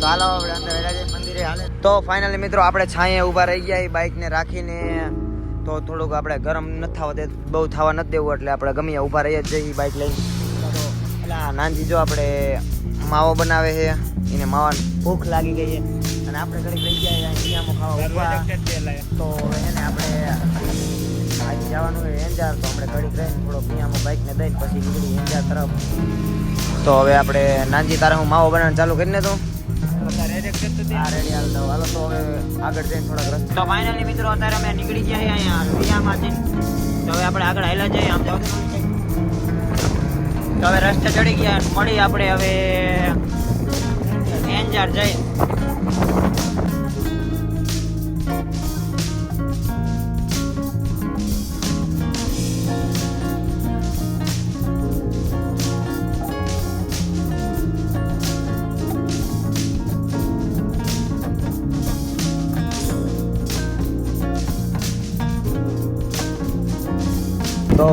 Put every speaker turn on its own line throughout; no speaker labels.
તો હાલો આપણે અંદર વહેલા મંદિરે હાલે. તો ફાઇનલી મિત્રો આપણે છાંયે ઊભા રહી ગયા એ બાઇકને રાખીને. તો થોડુંક આપણે ગરમ ન થવા દે બહુ થવા નથી દેવું એટલે આપણે ગમે ઊભા રહીએ જ જઈએ બાઇક લઈને. પેલા નાનજી જો આપણે માવો બનાવે છે એને માવા ભૂખ લાગી ગઈ છે. અને આપણે ઘડી રહી ગયા અહીંયા ખાવા ઊભા. તો એને આપણે આજે જવાનું હોય એન્જાર તો આપણે ઘડી રહીને થોડો મિયામાં બાઇકને દઈને પછી નીકળી એન્જાર તરફ. તો હવે આપણે નાનજી તારે હું માવો બનાવવાનું ચાલુ કરીને તું હા રેડી હાલ દઉં હાલો તો આગળ જઈને થોડાક રસ્તા તો ફાઇનલી મિત્રો, અત્યારે અમે નીકળી ગયા છીએ અહીંયા વિયામાંથી તો હવે આપણે આગળ હાલ્યા જઈએ આમ જાવ તો હવે રસ્તે ચડી ગયા, મળી આપણે હવે એન્જાર જઈ.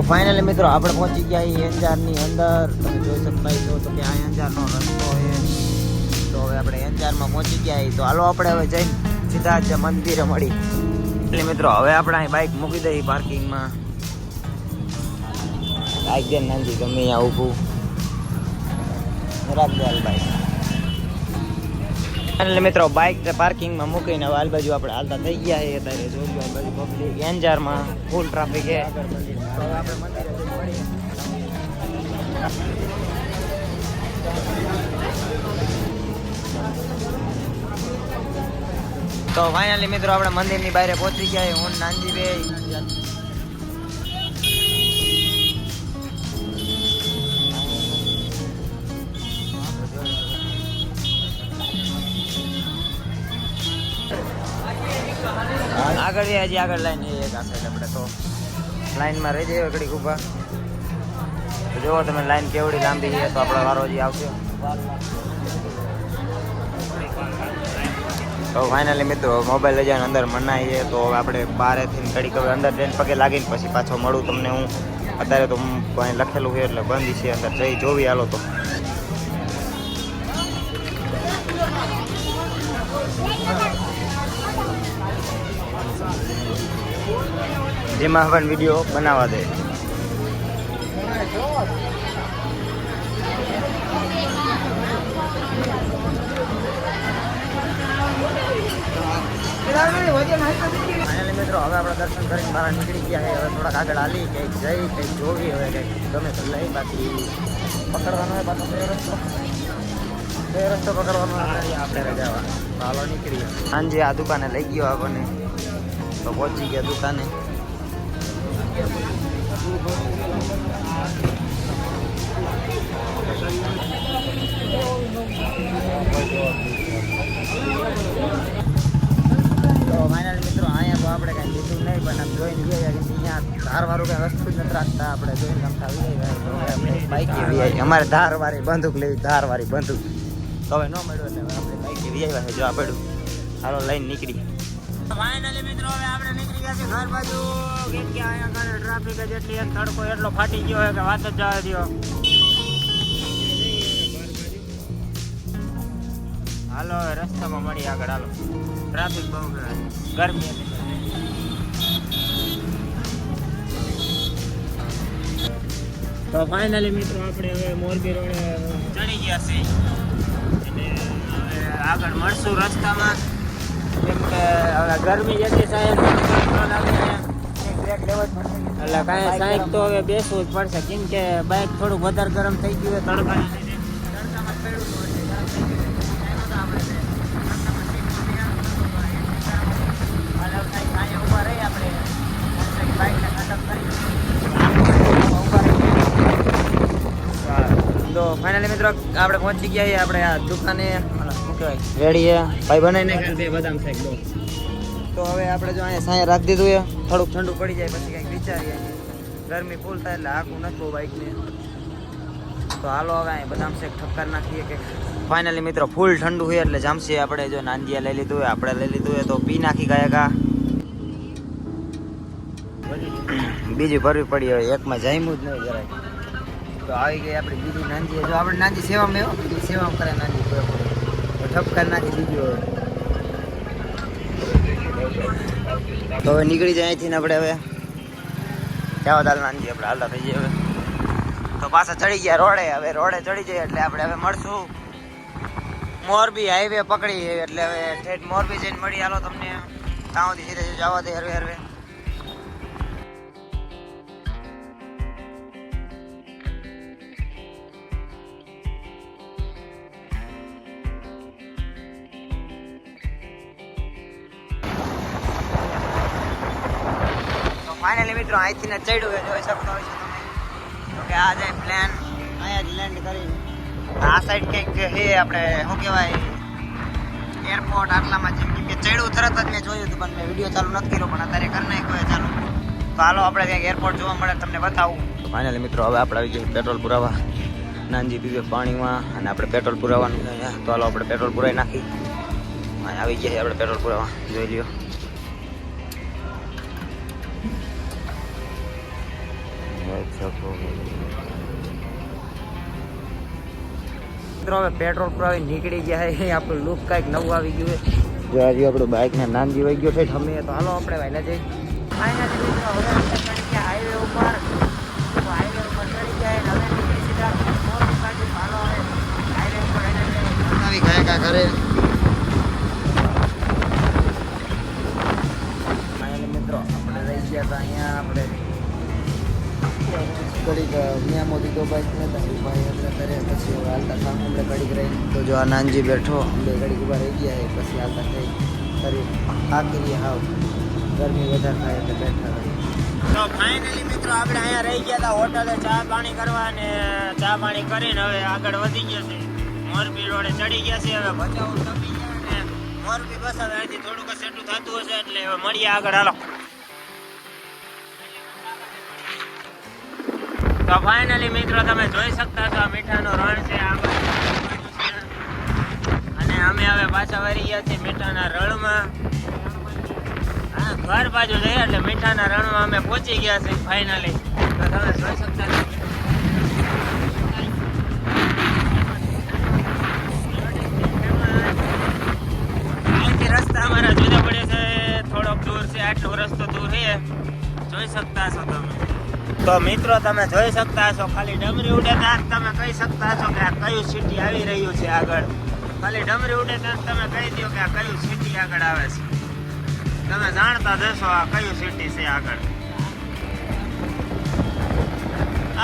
ફાઇનલી મિત્રો આપણે પહોંચી ગયા એન્જારની અંદર. તમે જોઈ શકતા છો તો કે આ અંજારનો રસ્તો છે. તો હવે આપણે એન્જારમાં પહોંચી ગયા તો હાલો આપણે હવે જઈને સીધા જ મંદિરે મળી. એટલે મિત્રો હવે આપણે અહીં બાઇક મૂકી દઈએ પાર્કિંગમાં બાઇક દે નાનજી, ગમે અહીંયા ઊભું. રાખજે હાલ બાઇક એટલે મિત્રો બાઇક પાર્કિંગમાં મૂકીને હવે હાલ બાજુ આપણે હાલતા થઈ ગયા છે અત્યારે જોજો આ બાજુ પબ્લિક એન્જારમાં ફૂલ ટ્રાફિક છે. તો હવે મિત્રો આપણે મંદિરની બહાર પહોંચી ગયા હું નાનજી બે આગળ હજી આગળ લાઈન એક આપણે લાઈનમાં રહી જઈએ ઘડીક ઊભા. તો જુઓ તમે લાઈન કેવડી લાંબી છે, તો આપણો વારો હજી આવશે. તો ફાઇનલી મિત્રો મોબાઈલ લઈ જઈને અંદર મનાઈએ તો હવે આપણે બારેથી ઘડીક હવે અંદર ટ્રેન પગે લાગીને પછી પાછો મળું તમને હું. અત્યારે તો લખેલું છે, એટલે બંધ છે અંદર. જઈ જોવી હાલો તો. જેમાં પણ વીડિયો બનાવવા દે. મિત્રો, હવે આપણે દર્શન કરીને બહાર નીકળી ગયા છે હવે થોડાક આગળ હાલી કંઈક જઈ, કંઈક જોવી હવે કંઈક ગમે તો લઈ, બાકી પકડવાનો હોય પાછો બે રસ્તો. બે રસ્તો પકડવાનો આપણે રજાવા તો હાલો નીકળીએ. સાંજે આ દુકાને લઈ ગયો આપણને. તો પહોંચી ગયા દુકાને. તો ધાર અમારે ધારવાળી બંદૂક લેવી ધારવાળી બંદૂક. તો હવે ન મળ્યો એટલે આપણે બાઈક એવી આવ્યા છે, જો આ પડ્યું. હાલો, લઈને નીકળી. ફાઇનલી મિત્રો, હવે આપણે ગયા છે ઘર બાજુ. કેમ કે અહીંયા કારણે ટ્રાફિક જ એટલી એક તડકો એટલો ફાટી ગયો છે કે વાત જ જવા દો હાલો રસ્તામાં મળી આગળ હાલો. ટ્રાફિક બહુ ગરમી. તો ફાઇનલી મિત્રો આપણે હવે મોરબી રોડે ચડી ગયા છે એટલે હવે આગળ મળશું રસ્તામાં. કેમ કે ગરમી જેટલી સાહેબ એટલે કાંઈ સાહેબ તો હવે બેસવું જ પડશે. કેમ કે બાઇક થોડુંક વધારે ગરમ થઈ ગયું હોય. તો ફાઇનલી મિત્રો આપણે પહોંચી ગયા છીએ. આપણે આ દુકાને શું રેડી રેડીએ. ભાઈ બનાવીને બદામ શેક દો. તો હવે આપણે જો અહીંયા સાંજે રાખી દીધું છે. થોડુંક ઠંડુ પડી જાય પછી કંઈક વિચારીએ ગરમી ફૂલ થાય એટલે આખું નથી બાઈકને તો હાલો હવે અહીંયા બદામ શેક ઠપકાર નાખીએ કે ફાઇનલી મિત્રો ફૂલ ઠંડુ હોય એટલે જામશે આપણે જો નાંદિયા લઈ લીધું હોય આપણે લઈ લીધું હોય તો પી નાખી ગયા કા બીજી ભરવી પડી હવે એકમાં જામ્યું જ નહીં જરાય. તો આવી ગઈ આપણી બીજી નાંદી જો આપણે નાંદી સેવામાં એવો બીજી સેવામાં કરે નાંદી ઠપકાર નાખી દીધું હવે તો હવે નીકળી જાય અહીંથી ને આપણે હવે જાવ દાલ નાનજી આપણે હાલતા થઈ જઈએ હવે. તો પાછા ચડી ગયા રોડે, હવે રોડે ચડી જઈએ એટલે આપણે હવે મળશું. મોરબી હાઈવે પકડી, એટલે હવે ઠેઠ મોરબી જઈને મળી હાલો તમને. ત્યાં સુધી સીધે જવા દે હરવે હરવે. મિત્રો, અહીંથી ને ચડ્યું હોય જોઈ શકતો હોય છે તમે. તો કે આ જાય પ્લેન અહીંયા જ લેન્ડ કરી. આ સાઈડ કંઈક હે આપણે શું કહેવાય એરપોર્ટ આટલામાં જેમ કે ચડ્યું, તરત જ મેં જોયું હતું, પણ મેં વીડિયો ચાલુ નથી કર્યો, પણ અત્યારે કરી નાખ્યો ચાલુ. તો હાલો, આપણે કંઈક એરપોર્ટ જોવા મળે તમને બતાવું. ફાઇનલી મિત્રો, હવે આપણે આવી જઈએ પેટ્રોલ પુરાવા. નાનજી પીવે પાણીમાં અને આપણે પેટ્રોલ પુરાવાનું છે તો હાલો, આપણે પેટ્રોલ પુરાવી નાખી. આવી ગયા આપણે પેટ્રોલ પુરાવા. જોઈ લ્યો. મિત્રો હવે પેટ્રોલ પુરાવી નીકળી ગયા છે. આપણું લુક કાંઈક નવું આવી ગયું છે. જો આજે આપણું બાઇક ને જીવાઈ ગયો છે અમે તો હાલો આપણે વહેલા જઈ ફાઇનલી મિત્રો હવે આપણે ચડી ગયા હાઈવે ઉપર. હાઈવે ઉપર ચડી ગયા હવે નીકળી સીધા મોરબી બાજુ. હાલો હવે હાઈવે ઉપર એને ગયા કા ઘરે. મિત્રો આપણે રહી ગયા હતા અહીંયા. આપણે દીધો બાઈક ને તો ભાઈ આપણે કરે પછી હાલતા કામ, આપણે ઘડીક રહી. તો જો આ નાનજી બેઠો, બે ઘડીક ઊભા રહી ગયા પછી હાલતા થઈ કરી થાકી કરીએ હાવ. ગરમી વધારે થાય એટલે બેઠા રહી તો ફાઇનલી મિત્રો આપણે અહીંયા રહી ગયા હતા હોટલે ચા પાણી કરવા ને ચા પાણી કરીને હવે આગળ વધી ગયા છે. મોરબી રોડે ચડી ગયા છે, હવે ભચાઉ તપી ગયા ને મોરબી બસ હવે અહીંથી થોડુંક સેટું થતું હશે એટલે હવે મળીએ આગળ, હાલો. તો ફાઇનલી મિત્રો તમે જોઈ શકતા છો આ મીઠાનો રણ છે અને અમે હવે પાછા વળી ગયા છીએ મીઠાના રણમાં. હા, ઘર બાજુ જઈએ એટલે મીઠાના રણમાં અમે પહોંચી ગયા છીએ ફાઇનલી તો તમે જોઈ શકતા રસ્તા અમારા જુદા પડે છે, થોડોક દૂર છે, આટલો રસ્તો દૂર છે. જોઈ શકતા છો તમે. તો મિત્રો, તમે જોઈ શકતા છો ખાલી ડમરી ઉડે ત્યાં તમે કહી શકતા છો કે આ કયું સિટી આવી રહ્યું છે આગળ. ખાલી ડમરી ઉડે ત્યાં તમે કહી દો કે આ કયું સિટી આગળ આવે છે. તમે જાણતા જશો આ કયું સિટી છે આગળ.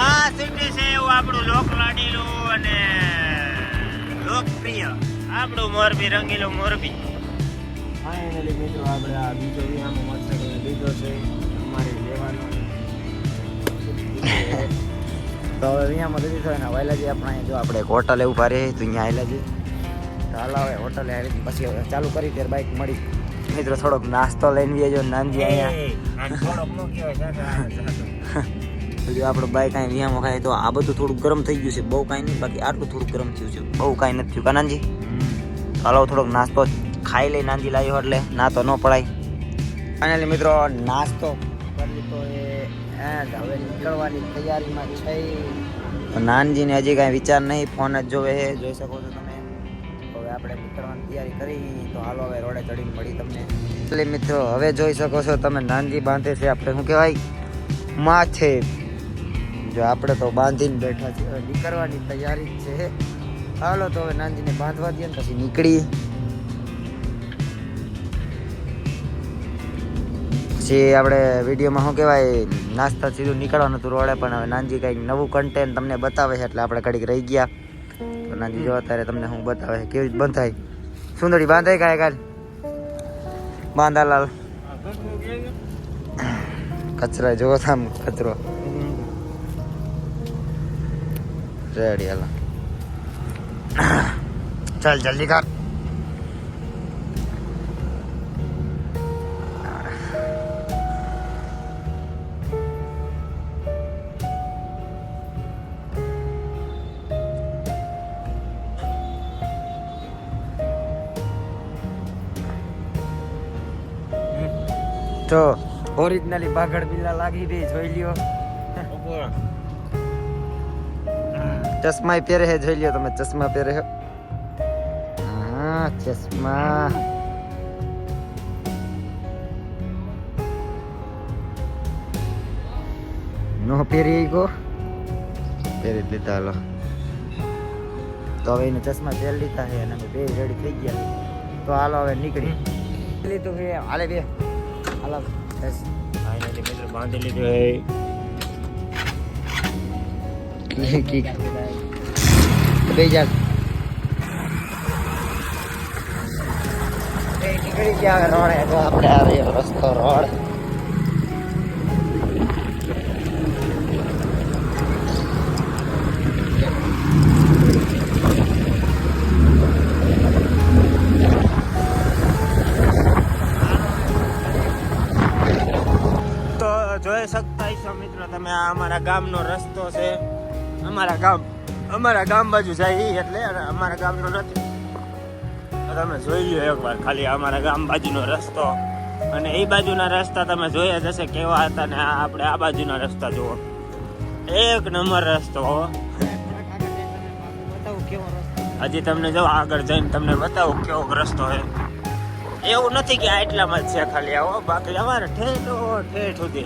આ સિટી છે એવું આપણું લોકલાડીલું અને લોકપ્રિય. આપણું મોરબી, રંગીલું મોરબી. ફાઇનલી મિત્રો, આપણે આ બીજો વિહામો મસ્ત લીધો છે. તો હવે અહીંયા મદદ થાય ને વહેલા જે આપણે જો આપણે એક હોટલે ઊભા રહે તો અહીંયા આવેલા છે. તો હાલ હવે હોટલે આવી પછી હવે ચાલુ કરી ત્યારે બાઇક મળી. મિત્રો થોડોક નાસ્તો લઈને બેજો નાનજી અહીંયા. જો આપણું બાઇક અહીં વિહામો ખાય તો આ બધું થોડું ગરમ થઈ ગયું છે. બહુ કાંઈ નહીં બાકી આટલું થોડું ગરમ થયું છે. બહુ કાંઈ નથી થયું. કાનાજી હાલો થોડોક નાસ્તો ખાઈ લઈ નાનજી લાવ્યો એટલે. ના તો ન પડાય. અને મિત્રો નાસ્તો કરી તો એ એન્ડ હવે નીકળવાની તૈયારીમાં છે. નાનજીને હજી કાંઈ વિચાર નહીં ફોન જ જોવે છે. જોઈ શકો છો તમે. હવે આપણે નીકળવાની તૈયારી કરી. તો હાલો હવે રોડે ચડીને મળી તમને. એટલે મિત્રો હવે જોઈ શકો છો તમે નાનજી બાંધે છે આપણે શું કહેવાય? માથે. જો આપણે તો બાંધીને બેઠા છીએ. નીકળવાની તૈયારી છે. હાલો તો હવે નાનજીને બાંધવા દઈએ ને પછી નીકળી. પછી આપણે વિડીયોમાં શું કહેવાય? નાસ્તા સીધું નીકળવાનું હતું રોડે, પણ હવે નાનજી કંઈક નવું કન્ટેન્ટ તમને બતાવે છે, એટલે આપણે કડીક રહી ગયા. તો નાનજી, જો અત્યારે તમને હું બતાવે છે, કેવી બંધાય? સુંદરી, બાંધાય કાંઈ કાલ? બાંધાલાલ. કચરા જોવો થામ કચરો. રેડી, હાલ. ચાલ, જલ્દી કર ઓરિજિનલી બાગડ બિલ્લા લાગી ગઈ જોઈ લ્યો. ચશ્મા પહેરે હે જોઈ લ્યો તમે ચશ્મા પહેરે હે હા ચશ્મા. નો પહેરી ગો પહેરી લીધા હાલો. તો હવે એને ચશ્મા પહેરી લીધા છે અને બે રેડી થઈ ગયા. તો હાલો હવે નીકળી. લીધું છે હાલે બે. હાલો. બસ
ફાઇનલી મિત્રો બાંધી લીધો હે
બે જા નીકળી ગયા રોડ તો આપણે આ રસ્તો રોડ.
જોઈ શકતા છો મિત્રો તમે આ અમારા ગામનો રસ્તો છે. અમારા ગામ અમારા ગામ બાજુ જાય એ એટલે અમારા ગામનો નથી. તમે જોઈ લ્યો એકવાર ખાલી અમારા ગામ બાજુનો રસ્તો. અને એ બાજુના રસ્તા તમે જોયા જ હશે કેવા હતા ને આ આપણે આ બાજુના રસ્તા જુઓ. એક નંબર રસ્તો. હજી તમને જો આગળ જઈને તમને બતાવું કેવો રસ્તો છે. એવું નથી કે આટલામાં જ છે ખાલી, આવો, બાકી અમારે ઠેઠો ઠેઠ સુધી.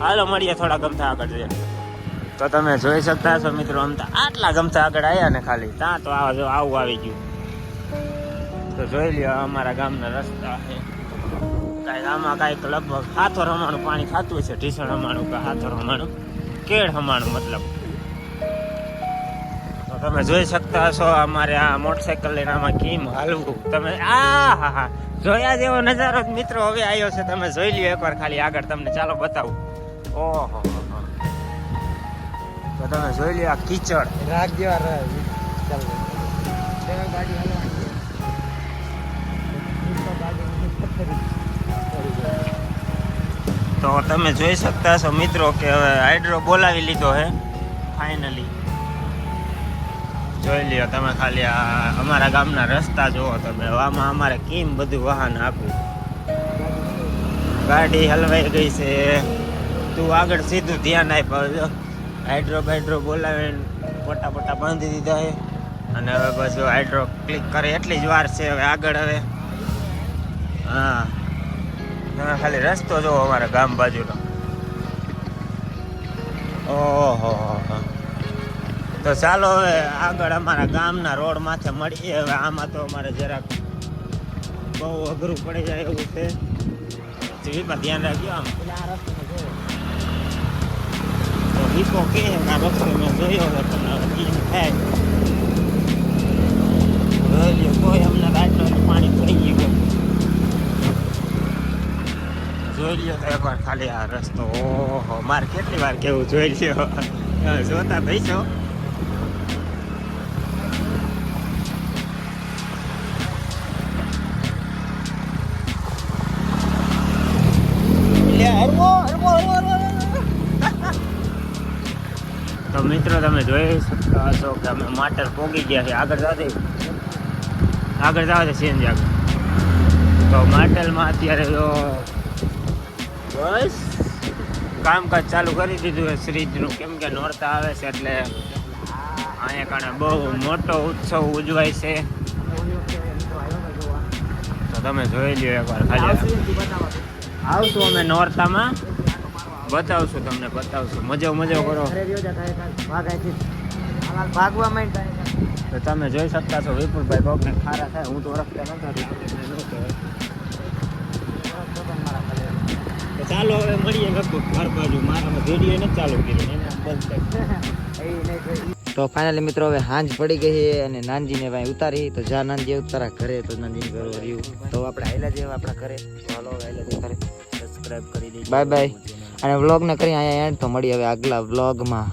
હાલો, મળીએ થોડા ગમતા આગળ જઈએ. તો તમે જોઈ શકતા છો મિત્રો અમતા આટલા ગમતા આગળ આવ્યા ને ખાલી ત્યાં તો આવા જો આવું આવી ગયું. તો જોઈ લ્યો અમારા ગામના રસ્તા છે. કાંઈક આમાં કાંઈક લગભગ હાથો રમાણું, પાણી ખાતું છે ઢીસણ રમાણું કે હાથો રમાણું? કેળ રમાણું, મતલબ. તમે જોઈ શકતા હશો અમારે આ મોટરસાયકલ લઈને આમાં કેમ હાલવું. તમે આ હા હા. જોયા જેવો નજારો જ મિત્રો હવે આવ્યો છે. તમે જોઈ લ્યો એકવાર ખાલી આગળ તમને. ચાલો બતાવું. ઓહો હો, હો. તો તમે જોઈ લ્યો આ કીચડ.
રાગ જેવા રહે. ચાલ. ગાડી હલવાની
તો તમે જોઈ શકતા છો મિત્રો કે હવે હાઇડ્રો બોલાવી લીધો હે. ફાઇનલી જોઈ લ્યો, તમે ખાલી આ અમારા ગામના રસ્તા જુઓ તમે. આમાં અમારે કેમ બધું વાહન આપ્યું? ગાડી હલવાઈ ગઈ છે. તું આગળ સીધું ધ્યાન આપ, હવે હાઇડ્રો બાઇડ્રો બોલાવીને પોટા પોટા બાંધી દીધા છે. અને હવે જો હાઇડ્રો ક્લિક કરે એટલી જ વાર છે હવે આગળ હવે. હા. તમે ખાલી રસ્તો જુઓ અમારા ગામ બાજુનો. ઓહો તો ચાલો હવે આગળ અમારા ગામના રોડ માથે મળીએ. હવે આમાં તો અમારે જરાક બહુ અઘરું પડી જાય એવું છે. જીવીમાં ધ્યાન રાખજો આમ. તો વીકો કે, આ રસ્તો મેં જોયો હોય તમને થાય કોઈ અમને રાતનો પાણી થઈ ગયું. જોઈ લ્યો તો એકવાર ખાલી આ રસ્તો. ઓહો, મારે કેટલી વાર કેવું જોઈ લ્યો. જોતા ભાઈ છો તો મિત્રો તમે જોઈ શકતા હશો કે અમે માટર પોગી ગયા છે આગળ જાતે આગળ જાવ છે સીએનજી આગળ. તો માટલમાં અત્યારે જો બસ કામકાજ ચાલુ કરી દીધું છે. શ્રીજનું કેમ કે નોરતા આવે છે એટલે અહીંયા કારણે બહુ મોટો ઉત્સવ ઉજવાય છે. તો તમે જોઈ લ્યો એકવાર ખાલી. આવશું અમે નોરતામાં. બતાવશું તમને બતાવશું. મજા મજા કરો.
ભાગવા માંડતા
તો તમે જોઈ શકતા છો વિપુલભાઈ પગને ખારા થાય હું તો ઓળખતા નતા ચાલો હવે મળીએ લગભગ ઘર બાજુ. મારામાં રેડિયો નથી ચાલુ કર્યો એને બંધ
તો ફાઇનલી મિત્રો હવે હાંજ પડી ગઈ છે અને નાનજીને ભાઈ ઉતારી. તો જા નાનજી ઉતારા ઘરે. તો નાનજી ઘરે રહ્યું તો આપણે આયલા જેવા આપણા ઘરે. ચાલો આયલા જેવા ઘરે.
સબસ્ક્રાઇબ કરી દઈએ
બાય બાય અને વ્લોગ ને કરી અહીંયા એન્ડ તો મળી હવે આગલા વ્લોગમાં